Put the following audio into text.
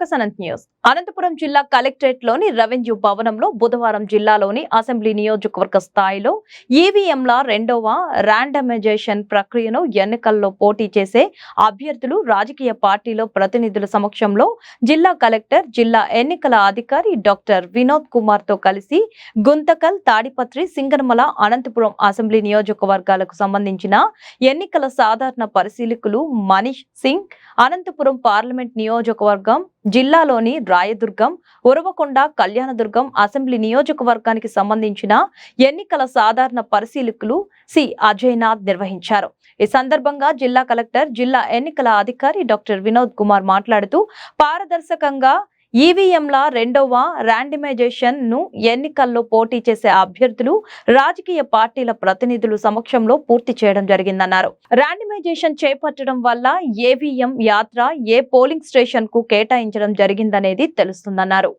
Focus Anant news. Anantapuram జిల్లా కలెక్టరేట్లోని revenue భవనంలో బుధవారం జిల్లాలోని అసెంబ్లీ నియోజకవర్గ స్థాయిలో ఈవీఎంల రెండవ ర్యాండమైజేషన్ ప్రక్రియను ఎన్నికల్లో పోటీ చేసే అభ్యర్థులు రాజకీయ పార్టీలో ప్రతినిధుల సమక్షంలో జిల్లా కలెక్టర్ జిల్లా ఎన్నికల అధికారి డాక్టర్ వినోద్ కుమార్తో కలిసి గుంతకల్ తాడిపత్రి సింగనమల అనంతపురం అసెంబ్లీ నియోజకవర్గాలకు సంబంధించిన ఎన్నికల సాధారణ పరిశీలకులు మనీష్ సింగ్ అనంతపురం పార్లమెంట్ నియోజకవర్గం జిల్లాలోని రాయదుర్గం ఉరవకొండ కళ్యాణదుర్గం అసెంబ్లీ నియోజకవర్గానికి సంబంధించిన ఎన్నికల సాధారణ పరిశీలకులు సి. అజయ్నాథ్ నిర్వహించారు. ఈ సందర్భంగా జిల్లా కలెక్టర్ జిల్లా ఎన్నికల అధికారి డాక్టర్ వినోద్ కుమార్ మాట్లాడుతూ పారదర్శకంగా ఈవీఎంల రెండవ ర్యాండమైజేషన్ను ఎన్నికల్లో పోటీ చేసే అభ్యర్థులు రాజకీయ పార్టీల ప్రతినిధులు సమక్షంలో పూర్తి చేయడం జరిగిందన్నారు. ర్యాండమైజేషన్ చేపట్టడం వల్ల ఏవీఎం యాత్ర ఏ పోలింగ్ స్టేషన్కు కేటాయించడం జరిగిందనేది తెలుస్తుందన్నారు.